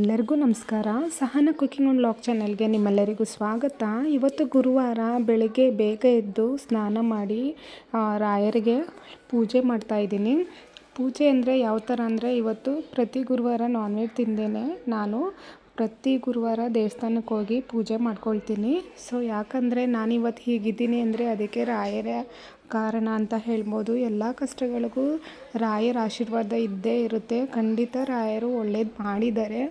ಎಲ್ಲರಿಗೂ ನಮಸ್ಕಾರ. ಸಹನ cooking on lock ಚಾನಲ್ಗೆ ನಿಮ್ಮೆಲ್ಲರಿಗೂ ಸ್ವಾಗತ. ಇವತ್ತು ಗುರುವಾರ ಬೆಳಗ್ಗೆ ಬೇಗ ಎದ್ದು ಸ್ನಾನ ಮಾಡಿ ರಾಯರಿಗೆ ಪೂಜೆ ಮಾಡ್ತಾ ಇದ್ದೀನಿ. ಪೂಜೆ ಅಂದರೆ ಯಾವ ಥರ ಅಂದರೆ ಇವತ್ತು ಪ್ರತಿ ಗುರುವಾರ ನಾನ್ ವೆಜ್ ತಿಂದೇನೆ ನಾನು. ಪ್ರತಿ ಗುರುವಾರ ದೇವಸ್ಥಾನಕ್ಕೆ ಹೋಗಿ ಪೂಜೆ ಮಾಡ್ಕೊಳ್ತೀನಿ. ಸೊ ಯಾಕಂದರೆ ನಾನಿವತ್ತು ಹೀಗಿದ್ದೀನಿ ಅಂದರೆ ಅದಕ್ಕೆ ರಾಯರ ಕಾರಣ ಅಂತ ಹೇಳ್ಬೋದು. ಎಲ್ಲ ಕಷ್ಟಗಳಿಗೂ ರಾಯರ ಆಶೀರ್ವಾದ ಇದ್ದೇ ಇರುತ್ತೆ. ಖಂಡಿತ ರಾಯರು ಒಳ್ಳೇದು ಮಾಡಿದ್ದಾರೆ.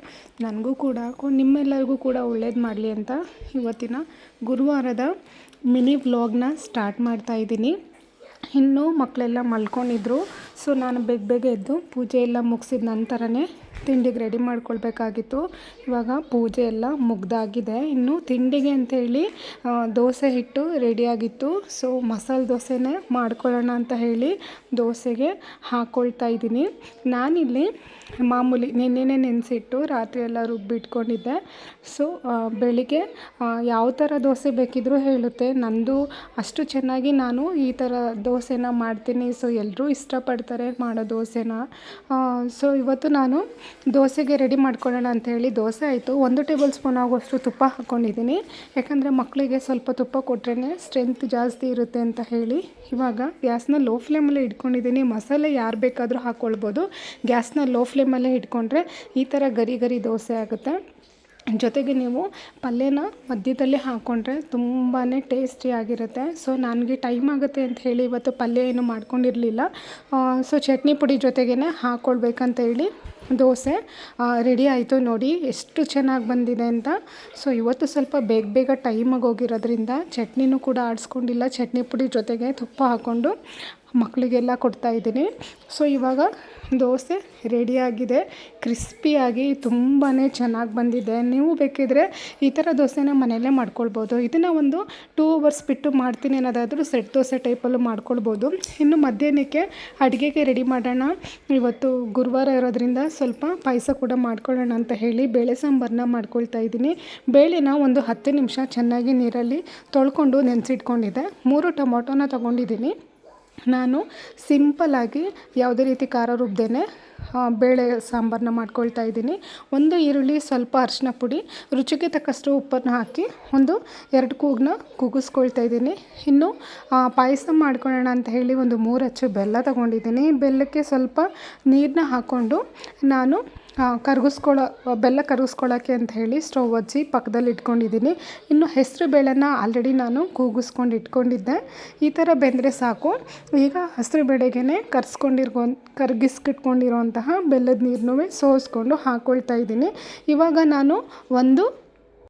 ನನಗೂ ಕೂಡ ನಿಮ್ಮೆಲ್ಲರಿಗೂ ಕೂಡ ಒಳ್ಳೇದು ಮಾಡಲಿ ಅಂತ ಇವತ್ತಿನ ಗುರುವಾರದ ಮಿನಿ ವ್ಲಾಗ್ನ ಸ್ಟಾರ್ಟ್ ಮಾಡ್ತಾ ಇದ್ದೀನಿ. ಇನ್ನು ಮಕ್ಕಳೆಲ್ಲ ಮಲ್ಕೊಂಡಿದ್ರು. ಸೊ ನಾನು ಬೇಗ ಬೇಗ ಎದ್ದು ಪೂಜೆ ಎಲ್ಲ ಮುಗಿಸಿದ ನಂತರನೇ ತಿಂಡಿಗೆ ರೆಡಿ ಮಾಡ್ಕೊಳ್ಬೇಕಾಗಿತ್ತು. ಇವಾಗ ಪೂಜೆ ಎಲ್ಲ ಮುಗ್ದಾಗಿದೆ. ಇನ್ನು ತಿಂಡಿಗೆ ಅಂತೇಳಿ ದೋಸೆ ಹಿಟ್ಟು ರೆಡಿಯಾಗಿತ್ತು ಸೊ ಮಸಾಲೆ ದೋಸೆನೇ ಮಾಡ್ಕೊಳ್ಳೋಣ ಅಂತ ಹೇಳಿ ದೋಸೆಗೆ ಹಾಕ್ಕೊಳ್ತಾ ಇದ್ದೀನಿ. ನಾನಿಲ್ಲಿ ಮಾಮೂಲಿ ನಿನ್ನೆನೇ ನೆನೆಸಿಟ್ಟು ರಾತ್ರಿ ಎಲ್ಲ ರುಬ್ಬಿಟ್ಕೊಂಡಿದ್ದೆ. ಸೊ ಬೆಳಿಗ್ಗೆ ಯಾವ ಥರ ದೋಸೆ ಬೇಕಿದ್ರೂ ಹೇಳುತ್ತೆ. ನಂದು ಅಷ್ಟು ಚೆನ್ನಾಗಿ ನಾನು ಈ ಥರ ದೋಸೆನ ಮಾಡ್ತೀನಿ. ಸೊ ಎಲ್ಲರೂ ಇಷ್ಟಪಡ್ತಾರೆ. ಮಾಡೋ ದೋಸೆನ. ಸೊ ಇವತ್ತು ನಾನು ದೋಸೆಗೆ ರೆಡಿ ಮಾಡ್ಕೊಳ್ಳೋಣ ಅಂತ ಹೇಳಿ ದೋಸೆ ಆಯಿತು. ಒಂದು ಟೇಬಲ್ ಸ್ಪೂನ್ ಆಗುವಷ್ಟು ತುಪ್ಪ ಹಾಕ್ಕೊಂಡಿದ್ದೀನಿ ಯಾಕಂದರೆ ಮಕ್ಕಳಿಗೆ ಸ್ವಲ್ಪ ತುಪ್ಪ ಕೊಟ್ರೇ ಸ್ಟ್ರೆಂತ್ ಜಾಸ್ತಿ ಇರುತ್ತೆ ಅಂತ ಹೇಳಿ ಇವಾಗ ಗ್ಯಾಸ್ನ ಲೋ ಫ್ಲೇಮಲ್ಲೇ ಇಟ್ಕೊಂಡಿದ್ದೀನಿ. ಮಸಾಲೆ ಯಾರು ಬೇಕಾದರೂ ಹಾಕ್ಕೊಳ್ಬೋದು ಗ್ಯಾಸ್ನ ಲೋ ಫ್ಲೇಮಲ್ಲೇ ಇಟ್ಕೊಂಡ್ರೆ ಈ ಥರ ಗರಿ ಗರಿ ದೋಸೆ ಆಗುತ್ತೆ. ಜೊತೆಗೆ ನೀವು ಪಲ್ಯನ ಮಧ್ಯದಲ್ಲಿ ಹಾಕ್ಕೊಂಡ್ರೆ ತುಂಬಾ ಟೇಸ್ಟಿಯಾಗಿರುತ್ತೆ ಸೊ ನನಗೆ ಟೈಮ್ ಆಗುತ್ತೆ ಅಂತ ಹೇಳಿ ಇವತ್ತು ಪಲ್ಯ ಏನು ಮಾಡ್ಕೊಂಡಿರಲಿಲ್ಲ. ಸೊ ಚಟ್ನಿ ಪುಡಿ ಜೊತೆಗೇ ಹಾಕ್ಕೊಳ್ಬೇಕಂತ ಹೇಳಿ ದೋಸೆ ರೆಡಿ ಆಯಿತು ನೋಡಿ ಎಷ್ಟು ಚೆನ್ನಾಗಿ ಬಂದಿದೆ ಅಂತ. ಸೊ ಇವತ್ತು ಸ್ವಲ್ಪ ಬೇಗ ಬೇಗ ಟೈಮಾಗಿ ಹೋಗಿರೋದ್ರಿಂದ ಚಟ್ನಿನೂ ಕೂಡ ಆಡಿಸ್ಕೊಂಡಿಲ್ಲ. ಚಟ್ನಿ ಪುಡಿ ಜೊತೆಗೆ ತುಪ್ಪ ಹಾಕ್ಕೊಂಡು ಮಕ್ಕಳಿಗೆಲ್ಲ ಕೊಡ್ತಾ ಇದ್ದೀನಿ. ಸೊ ಇವಾಗ ದೋಸೆ ರೆಡಿಯಾಗಿದೆ ಕ್ರಿಸ್ಪಿಯಾಗಿ ತುಂಬಾ ಚೆನ್ನಾಗಿ ಬಂದಿದೆ. ನೀವು ಬೇಕಿದ್ರೆ ಈ ಥರ ದೋಸೆನ ಮನೆಯಲ್ಲೇ ಮಾಡ್ಕೊಳ್ಬೋದು. ಇದನ್ನು ಒಂದು ಟೂ ಅವರ್ಸ್ ಬಿಟ್ಟು ಮಾಡ್ತೀನಿ ಅನ್ನೋದಾದರೂ ಸೆಟ್ ದೋಸೆ ಟೈಪಲ್ಲೂ ಮಾಡ್ಕೊಳ್ಬೋದು. ಇನ್ನು ಮಧ್ಯಾಹ್ನಕ್ಕೆ ಅಡುಗೆಗೆ ರೆಡಿ ಮಾಡೋಣ. ಇವತ್ತು ಗುರುವಾರ ಇರೋದ್ರಿಂದ ಸ್ವಲ್ಪ ಪಾಯಸ ಕೂಡ ಮಾಡ್ಕೊಳ್ಳೋಣ ಅಂತ ಹೇಳಿ ಬೇಳೆ ಸಾಂಬಾರನ್ನ ಮಾಡ್ಕೊಳ್ತಾ ಇದ್ದೀನಿ. ಬೇಳೆನ ಒಂದು ಹತ್ತು ನಿಮಿಷ ಚೆನ್ನಾಗಿ ನೀರಲ್ಲಿ ತೊಳ್ಕೊಂಡು ನೆನೆಸಿಟ್ಕೊಂಡಿದ್ದೆ. ಮೂರು ಟೊಮೊಟೊನ ತೊಗೊಂಡಿದ್ದೀನಿ. ನಾನು ಸಿಂಪಲ್ಲಾಗಿ ಯಾವುದೇ ರೀತಿ ಖಾರ ರುಬ್ಬದೇನೆ ಬೇಳೆ ಸಾಂಬಾರನ್ನ ಮಾಡ್ಕೊಳ್ತಾ ಇದ್ದೀನಿ. ಒಂದು ಈರುಳ್ಳಿ, ಸ್ವಲ್ಪ ಅರಿಶಿನ ಪುಡಿ, ರುಚಿಗೆ ತಕ್ಕಷ್ಟು ಉಪ್ಪನ್ನು ಹಾಕಿ ಒಂದು ಎರಡು ಕೂಗನ್ನ ಕೂಗಿಸ್ಕೊಳ್ತಾ ಇದ್ದೀನಿ. ಇನ್ನು ಪಾಯಸ ಮಾಡ್ಕೊಳ್ಳೋಣ ಅಂತ ಹೇಳಿ ಒಂದು ಮೂರು ಅಚ್ಚು ಬೆಲ್ಲ ತಗೊಂಡಿದ್ದೀನಿ. ಬೆಲ್ಲಕ್ಕೆ ಸ್ವಲ್ಪ ನೀರನ್ನ ಹಾಕ್ಕೊಂಡು ನಾನು ಕರಗಿಸ್ಕೊಳ್ಳೋ ಬೆಲ್ಲ ಕರಗಿಸ್ಕೊಳ್ಳೋಕ್ಕೆ ಅಂತ ಹೇಳಿ ಸ್ಟವ್ ಹಚ್ಚಿ ಪಕ್ಕದಲ್ಲಿ ಇಟ್ಕೊಂಡಿದ್ದೀನಿ. ಇನ್ನು ಹೆಸರು ಬೇಳೆನ ಆಲ್ರೆಡಿ ನಾನು ಕೂಗಿಸ್ಕೊಂಡು ಇಟ್ಕೊಂಡಿದ್ದೆ. ಈ ಥರ ಬೆಂದರೆ ಸಾಕು. ಈಗ ಹಸಿರು ಬೇಳೆಗೆ ಕರ್ಸ್ಕೊಂಡಿರ್ಕೊ ಕರಗಿಸ್ಕಿಟ್ಕೊಂಡಿರೋಂತಹ ಬೆಲ್ಲದ ನೀರನ್ನೂ ಸೋಸ್ಕೊಂಡು ಹಾಕ್ಕೊಳ್ತಾ ಇದ್ದೀನಿ. ಇವಾಗ ನಾನು ಒಂದು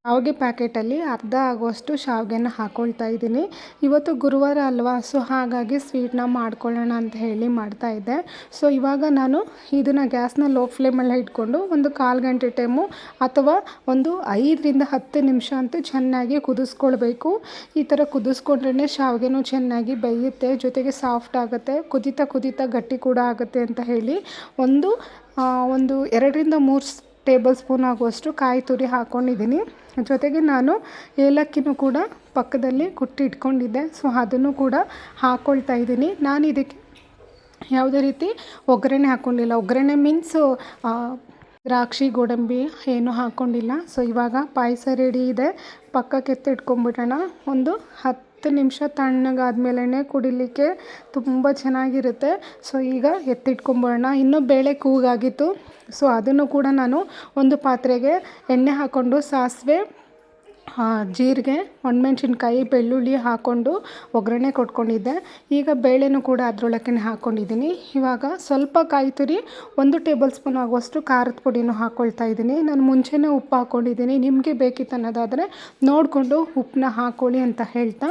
ಶಾವಿಗೆ ಪ್ಯಾಕೆಟಲ್ಲಿ ಅರ್ಧ ಆಗುವಷ್ಟು ಶಾವಿಗೆನ ಹಾಕ್ಕೊಳ್ತಾ ಇದ್ದೀನಿ. ಇವತ್ತು ಗುರುವಾರ ಅಲ್ವಾ? ಸೊ, ಹಾಗಾಗಿ ಸ್ವೀಟ್ನ ಮಾಡ್ಕೊಳ್ಳೋಣ ಅಂತ ಹೇಳಿ ಮಾಡ್ತಾ ಇದ್ದೆ. ಸೊ, ಇವಾಗ ನಾನು ಇದನ್ನು ಗ್ಯಾಸ್ನ ಲೋ ಫ್ಲೇಮಲ್ಲಿ ಇಟ್ಕೊಂಡು ಒಂದು ಕಾಲು ಗಂಟೆ ಟೈಮು ಅಥವಾ ಒಂದು ಐದರಿಂದ ಹತ್ತು ನಿಮಿಷ ಅಂತೂ ಚೆನ್ನಾಗಿ ಕುದಿಸ್ಕೊಳ್ಬೇಕು. ಈ ಥರ ಕುದಿಸ್ಕೊಂಡ್ರೇ ಶಾವಿಗೆನೂ ಚೆನ್ನಾಗಿ ಬೇಯುತ್ತೆ, ಜೊತೆಗೆ ಸಾಫ್ಟ್ ಆಗುತ್ತೆ, ಕುದಿತಾ ಕುದೀತಾ ಗಟ್ಟಿ ಕೂಡ ಆಗುತ್ತೆ ಅಂತ ಹೇಳಿ ಒಂದು ಒಂದು ಎರಡರಿಂದ ಮೂರು ಟೇಬಲ್ ಸ್ಪೂನ್ ಆಗುವಷ್ಟು ಕಾಯಿ ತುರಿ ಹಾಕ್ಕೊಂಡಿದ್ದೀನಿ ಜೊತೆಗೆ ನಾನು ಏಲಕ್ಕಿನೂ ಕೂಡ ಪಕ್ಕದಲ್ಲಿ ಕುಟ್ಟಿ ಇಟ್ಕೊಂಡಿದ್ದೆ. ಸೊ, ಅದನ್ನು ಕೂಡ ಹಾಕ್ಕೊಳ್ತಾ ಇದ್ದೀನಿ. ನಾನು ಇದಕ್ಕೆ ಯಾವುದೇ ರೀತಿ ಒಗ್ಗರಣೆ ಹಾಕ್ಕೊಂಡಿಲ್ಲ ಒಗ್ಗರಣೆ ಮೀನ್ಸ್ ದ್ರಾಕ್ಷಿ, ಗೋಡಂಬಿ ಏನೂ ಹಾಕ್ಕೊಂಡಿಲ್ಲ ಸೊ, ಇವಾಗ ಪಾಯಸ ರೆಡಿ ಇದೆ. ಪಕ್ಕಕ್ಕೆ ಕೆತ್ತಿಟ್ಕೊಂಡ್ಬಿಡೋಣ. ಒಂದು ಹತ್ತು ನಿಮಿಷ ತಣ್ಣಗಾದ್ಮೇಲೆ ಕುಡಿಲಿಕ್ಕೆ ತುಂಬ ಚೆನ್ನಾಗಿರುತ್ತೆ. ಸೊ, ಈಗ ಎತ್ತಿಟ್ಕೊಂಬೋಣ ಇನ್ನೂ ಬೇಳೆ ಕೂಗಾಗಿತ್ತು. ಸೊ, ಅದನ್ನು ಕೂಡ ನಾನು ಒಂದು ಪಾತ್ರೆಗೆ ಎಣ್ಣೆ ಹಾಕ್ಕೊಂಡು ಸಾಸಿವೆ ಜೀರಿಗೆ, ಒಣಮೆಣ್ಸಿನ್ಕಾಯಿ, ಬೆಳ್ಳುಳ್ಳಿ ಹಾಕ್ಕೊಂಡು ಒಗ್ಗರಣೆ ಕೊಟ್ಕೊಂಡಿದ್ದೆ. ಈಗ ಬೇಳೆನೂ ಕೂಡ ಅದರೊಳಕ್ಕೆ ಹಾಕ್ಕೊಂಡಿದ್ದೀನಿ ಇವಾಗ ಸ್ವಲ್ಪ ಕಾಯಿ ತುರಿ, ಒಂದು ಟೇಬಲ್ ಸ್ಪೂನ್ ಆಗುವಷ್ಟು ಖಾರದ ಪುಡಿನೂ ಹಾಕ್ಕೊಳ್ತಾ ಇದ್ದೀನಿ. ನಾನು ಮುಂಚೆನೇ ಉಪ್ಪು ಹಾಕ್ಕೊಂಡಿದ್ದೀನಿ ನಿಮಗೆ ಬೇಕಿತ್ತು ಅನ್ನೋದಾದರೆ ನೋಡಿಕೊಂಡು ಉಪ್ಪನ್ನ ಹಾಕ್ಕೊಳ್ಳಿ ಅಂತ ಹೇಳ್ತಾ.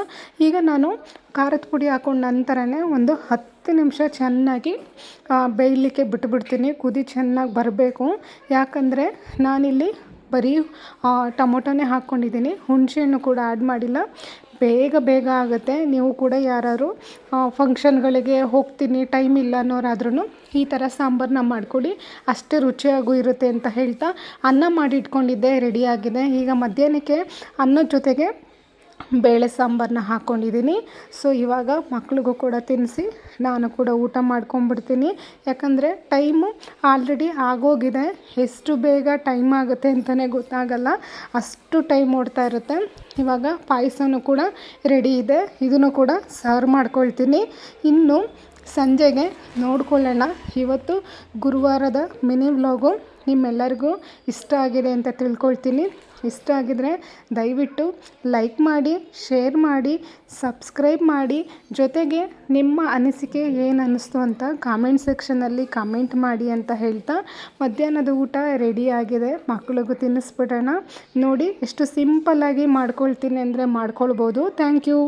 ಈಗ ನಾನು ಖಾರದ ಪುಡಿ ಹಾಕೊಂಡ ನಂತರನೇ ಒಂದು ಹತ್ತು ನಿಮಿಷ ಚೆನ್ನಾಗಿ ಬೇಯಲಿಕ್ಕೆ ಬಿಟ್ಟುಬಿಡ್ತೀನಿ ಕುದಿ ಚೆನ್ನಾಗಿ ಬರಬೇಕು. ಯಾಕಂದರೆ ನಾನಿಲ್ಲಿ ಬರೀ ಟೊಮೊಟೊನೇ ಹಾಕ್ಕೊಂಡಿದ್ದೀನಿ. ಹುಣಸೆಹಣ್ಣು ಕೂಡ ಆ್ಯಡ್ ಮಾಡಿಲ್ಲ. ಬೇಗ ಬೇಗ ಆಗುತ್ತೆ. ನೀವು ಕೂಡ ಯಾರಾದ್ರು ಫಂಕ್ಷನ್ಗಳಿಗೆ ಹೋಗ್ತೀನಿ ಟೈಮ್ ಇಲ್ಲ ಅನ್ನೋರಾದ್ರೂ ಈ ಥರ ಸಾಂಬಾರನ್ನ ಮಾಡ್ಕೊಳ್ಳಿ ಅಷ್ಟೇ ರುಚಿಯಾಗೂ ಇರುತ್ತೆ ಅಂತ ಹೇಳ್ತಾ ಅನ್ನ ಮಾಡಿಟ್ಕೊಂಡಿದ್ದೆ ರೆಡಿಯಾಗಿದೆ ಈಗ ಮಧ್ಯಾಹ್ನಕ್ಕೆ ಅನ್ನದ ಜೊತೆಗೆ ಬೇಳೆ ಸಾಂಬಾರನ್ನ ಹಾಕ್ಕೊಂಡಿದ್ದೀನಿ ಸೊ ಇವಾಗ ಮಕ್ಳಿಗೂ ಕೂಡ ತಿನ್ನಿಸಿ, ನಾನು ಕೂಡ ಊಟ ಮಾಡ್ಕೊಂಬಿಡ್ತೀನಿ. ಯಾಕಂದರೆ ಟೈಮು ಆಲ್ರೆಡಿ ಆಗೋಗಿದೆ. ಎಷ್ಟು ಬೇಗ ಟೈಮ್ ಆಗುತ್ತೆ ಅಂತಲೇ ಗೊತ್ತಾಗಲ್ಲ. ಅಷ್ಟು ಟೈಮ್ ಓಡ್ತಾ ಇರುತ್ತೆ. ಇವಾಗ ಪಾಯಸನೂ ಕೂಡ ರೆಡಿ ಇದೆ. ಇದನ್ನು ಕೂಡ ಸರ್ವ್ ಮಾಡ್ಕೊಳ್ತೀನಿ. ಇನ್ನು ಸಂಜೆಗೆ ನೋಡ್ಕೊಳ್ಳೋಣ. ಇವತ್ತು ಗುರುವಾರದ ಮಿನಿ ವ್ಲಾಗು ನಿಮ್ಮೆಲ್ಲರಿಗೂ ಇಷ್ಟ ಆಗಿದೆ ಅಂತ ತಿಳ್ಕೊಳ್ತೀನಿ. ಇಷ್ಟ ಆಗಿದರೆ ದಯವಿಟ್ಟು ಲೈಕ್ ಮಾಡಿ, ಶೇರ್ ಮಾಡಿ, ಸಬ್ಸ್ಕ್ರೈಬ್ ಮಾಡಿ. ಜೊತೆಗೆ ನಿಮ್ಮ ಅನಿಸಿಕೆ ಏನು ಅನ್ನಿಸ್ತು ಅಂತ ಕಾಮೆಂಟ್ ಸೆಕ್ಷನಲ್ಲಿ ಕಾಮೆಂಟ್ ಮಾಡಿ ಅಂತ ಹೇಳ್ತಾ ಮಧ್ಯಾಹ್ನದ ಊಟ ರೆಡಿ ಆಗಿದೆ. ಮಕ್ಕಳಿಗೂ ತಿನ್ನಿಸ್ಬಿಡೋಣ. ನೋಡಿ, ಎಷ್ಟು ಸಿಂಪಲ್ಲಾಗಿ ಮಾಡ್ಕೊಳ್ತೀನಿ ಅಂದರೆ ಮಾಡ್ಕೊಳ್ಬೋದು. Thank you.